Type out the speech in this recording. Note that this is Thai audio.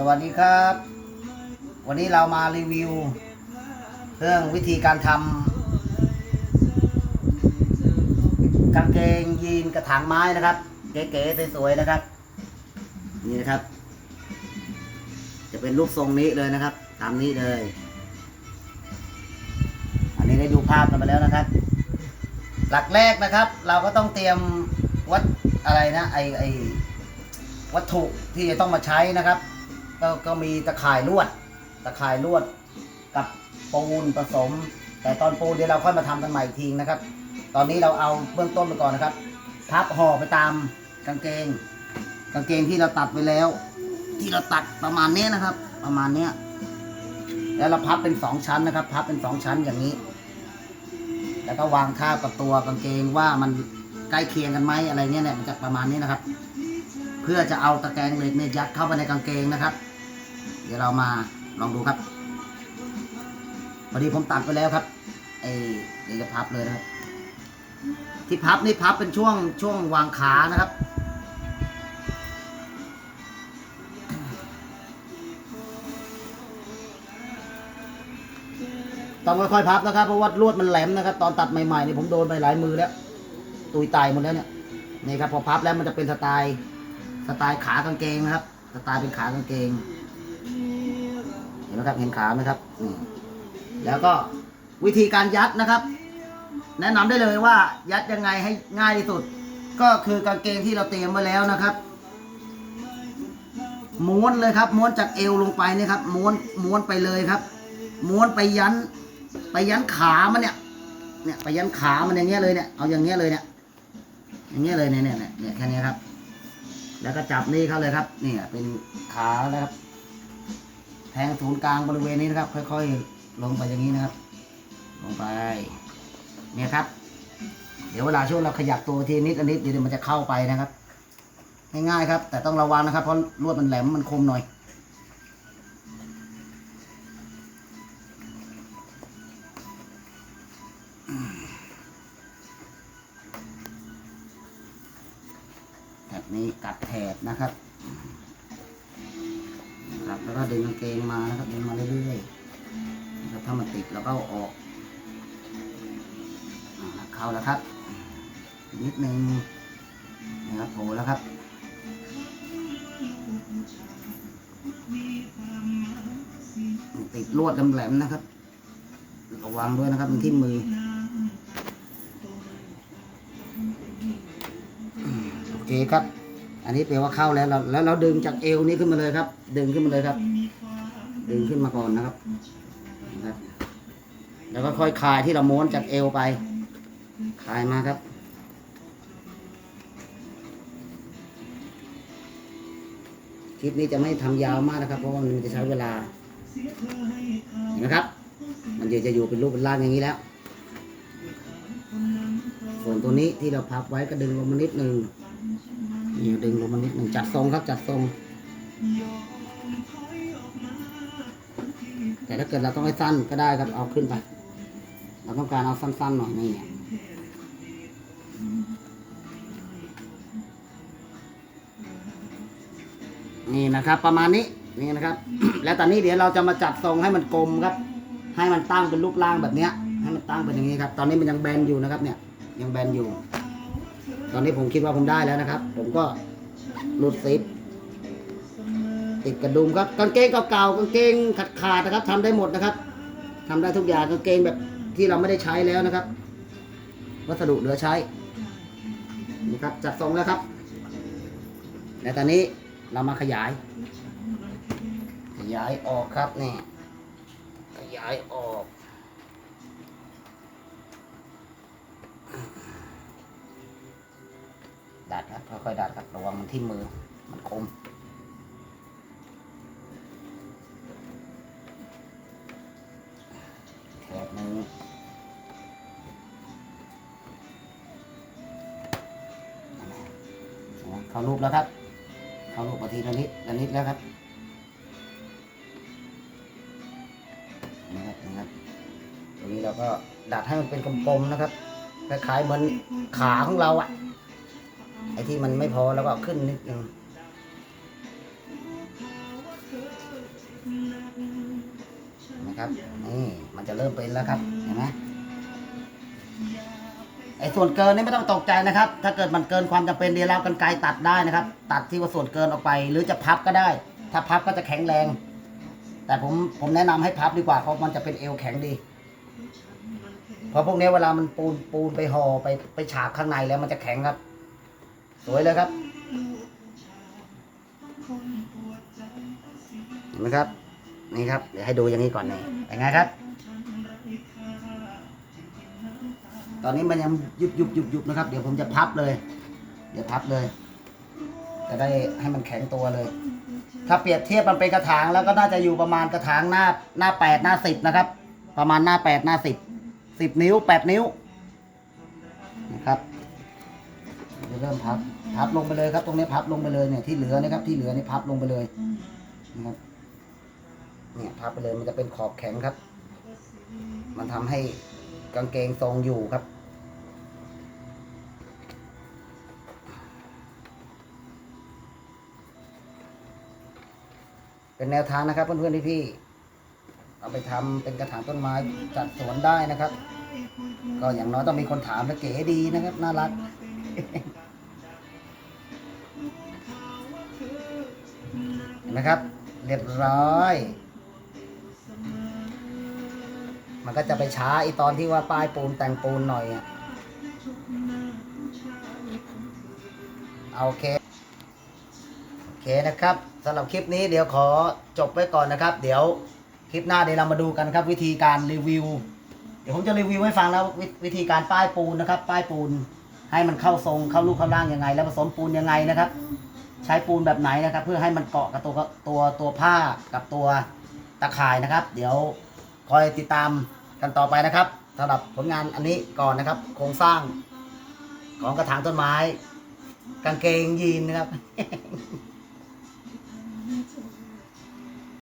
สวัสดีครับ วันนี้เรามารีวิว เรื่องวิธีการทำกางเกงยีนกระถางไม้นะครับ เก๋ๆสวยๆนะครับ นี่นะครับ จะเป็นรูปทรงนี้เลยนะครับ ตามนี้เลย อันนี้ได้ดูภาพกันไปแล้วนะครับ หลักแรกนะครับ เราก็ต้องเตรียมวัดอะไรนะไอไอวัตถุที่จะต้องมาใช้นะครับ ก็ก็มีตะข่ายลวด ตะข่ายลวดกับปูนผสม แต่ตอนปูนเดี๋ยวเราค่อยมาทำกันใหม่ทีนะครับ ตอนนี้เราเอาเบื้องต้นไปก่อนนะครับ พับห่อไปตามกางเกง กางเกงที่เราตัดไปแล้ว ที่เราตัดประมาณนี้นะครับ ประมาณเนี้ยแล้วเราพับเป็นสองชั้นนะครับ พับเป็นสองชั้นอย่างนี้ แล้วก็วางทากับตัวกางเกงว่ามันใกล้เคียงกันไหมอะไรเงี้ยเนี่ยมันจะประมาณนี้นะครับ เพื่อจะเอาตะแกรงเหล็กเนี่ยยัดเข้าไปในกางเกงนะครับ เดี๋ยวเรามาลองดูครับพอดีผมตัดไปแล้วครับไอเดี๋ยวจะพับเลยนะครับ ที่พับนี่พับเป็นช่วงช่วงวางขานะครับต้องค่อยๆพับนะครับเพราะว่าลวดมันแหลมนะครับ ตอนตัดใหม่ๆนี่ผมโดนไปหลายมือแล้วตุยตายหมดแล้วเนี่ยนี่ครับพอพับแล้วมันจะเป็นสไตล์สไตล์ขากางเกงนะครับ สไตล์เป็นขากางเกง นไหมครับ เห็นขาไหมครับนี่แล้วก็วิธีการยัดนะครับ แนะนำได้เลยว่ายัดยังไงให้ง่ายที่สุด ก็คือกางเกงที่เราเตรียมไว้แล้วนะครับ ม้วนเลยครับ ม้วนจากเอวลงไปนี่ครับ ม้วนม้วนไปเลยครับ ม้วนไปยัน ไปยันขามันเนี่ย เนี่ยไปยันขามันอย่างเงี้ยเลยเนี่ยเอาอย่างเงี้ยเลยเนี่ยอย่างเงี้ยเลยเนี่ยเนี่ยเนี่ยแค่นี้ครับ แล้วก็จับนี่เขาเลยครับ เนี่ยเป็นขาแล้วครับ แทงศูนย์กลางบริเวณนี้นะครับ ค่อยๆ ลงไปอย่างนี้นะครับ ลงไป เนี่ยครับ เดี๋ยวเวลาช่วงเราขยับตัวทีนิดอันนิดเดี๋ยวมันจะเข้าไปนะครับ ง่ายๆครับ แต่ต้องระวังนะครับ เพราะลวดมันแหลมมันคมหน่อยแบบนี้กัดแถบนะครับนะครับ แล้วก็ดึงกางเกงมานะครับดึงมาเรื่อยๆนะครับถ้ามันติดแล้วก็อออกเข้าแล้วครับ นิดนึงนะครับโผล่แล้วครับติดลวดแหลมๆนะครับระวังด้วยนะครับมันที่มือโอเคครับ อันนี้แปลว่าเข้าแล้วเราแล้วเราดึงจากเอวนี้ขึ้นมาเลยครับ ดึงขึ้นมาเลยครับ ดึงขึ้นมาก่อนนะครับครับ แล้วก็ค่อยคลายที่เราม้วนจากเอวไปคลายมาครับคลิปนี้จะไม่ทำยาวมากนะครับ เพราะว่ามันจะใช้เวลาเห็นไหมครับ มันจะจะอยู่เป็นรูปเป็นร่างอย่างนี้แล้ว ส่วนตัวนี้ที่เราพับไว้ก็ดึงลงมานิดนึง นี่ดึงลงมานิดนึงจัดทรงครับจัดทรง แต่ถ้าเกิดเราต้องให้สั้นก็ได้ครับเอาขึ้นไป เราต้องการเอาสั้นๆหน่อยนี่นี่นะครับประมาณนี้นี่นะครับ แล้วตอนนี้เดี๋ยวเราจะมาจัดทรงให้มันกลมครับ ให้มันตั้งเป็นรูปร่างแบบเนี้ยให้มันตั้งเป็นอย่างนี้ครับ ตอนนี้มันยังแบนอยู่นะครับเนี่ยยังแบนอยู่ ตอนนี้ผมคิดว่าผมได้แล้วนะครับ ผมก็หลุดซิปติดกระดุมครับกางเกงเก่าๆกางเกงขาดๆนะครับทำได้หมดนะครับทำได้ทุกอย่างกางเกงแบบที่เราไม่ได้ใช้แล้วนะครับ วัสดุเหลือใช้นี่ครับจัดทรงแล้วครับและตอนนี้เรามาขยาย ขยายออกครับนี่ขยายออก ค่อยๆดัดครับระวังมันที่มือมันคมแถบหนึ่งเข้ารูปแล้วครับ เข้ารูปมาทีละนิดละนิดแล้วครับนะครับนะครับตรงนี้เราก็ดัดให้มันเป็นกลมๆนะครับคล้ายๆเหมือนขาของเราอะไอ้ที่มันไม่พอแล้วก็เอาขึ้นนิดนึงนะครับนี่มันจะเริ่มเป็นแล้วครับเห็นไหมไอ้ส่วนเกินนี่ไม่ต้องตกใจนะครับ ถ้าเกิดมันเกินความจำเป็นเดี๋ยวเรากันไกรตัดได้นะครับ ตัดที่ว่าส่วนเกินออกไป หรือจะพับก็ได้ ถ้าพับก็จะแข็งแรง แต่ผมผมแนะนำให้พับดีกว่าเพราะมันจะเป็นเอวแข็งดีเพราะพวกนี้เวลามันปูนปูนไปห่อไปไปฉาบข้างในแล้วมันจะแข็งครับ สวยเลยครับเห็นไหมครับ นี่ครับ เดี๋ยวให้ดูอย่างนี้ก่อนนี่เป็นไงครับ ตอนนี้มันยังยุบยุบยุบยุบนะครับ เดี๋ยวผมจะพับเลย เดี๋ยวพับเลย จะได้ให้มันแข็งตัวเลย ถ้าเปรียบเทียบมันเป็นกระถางแล้วก็น่าจะอยู่ประมาณกระถางหน้าหน้าแปดหน้าสิบนะครับ ประมาณหน้าแปดหน้าสิบสิบนิ้วแปดนิ้ว เดี๋ยวเริ่มพับพับลงไปเลยครับ ตรงนี้พับลงไปเลยเนี่ยที่เหลือนะครับ ที่เหลือนี่พับลงไปเลยนะครับเนี่ยพับไปเลยมันจะเป็นขอบแข็งครับ มันทำให้กางเกงทรงอยู่ครับเป็นแนวทางนะครับเพื่อนๆพี่ๆเอาไปทำเป็นกระถางต้นไม้จัดสวนได้นะครับ ก็อย่างน้อยต้องมีคนถามและเก๋ดีนะครับ น่ารัก นไหมครับ เรียบร้อย มันก็จะไปช้าไอตอนที่ว่าป้ายปูนแต่งปูนหน่อยอะเอาโอเค โอเคนะครับสำหรับคลิปนี้เดี๋ยวขอจบไว้ก่อนนะครับ เดี๋ยวคลิปหน้าเดี๋ยวเรามาดูกันครับ วิธีการรีวิว เดี๋ยวผมจะรีวิวให้ฟังแล้วววิธีการป้ายปูนนะครับ ป้ายปูนให้มันเข้าทรงเข้ารูปเข้าร่างยังไง แล้วผสมปูนยังไงนะครับ ใช้ปูนแบบไหนนะครับ เพื่อให้มันเกาะกับตัวตัวตัวผ้ากับตัวตะข่ายนะครับ เดี๋ยวคอยติดตามกันต่อไปนะครับสำหรับผลงานอันนี้ก่อนนะครับ โครงสร้างของกระถางต้นไม้ กางเกงยีนนะครับ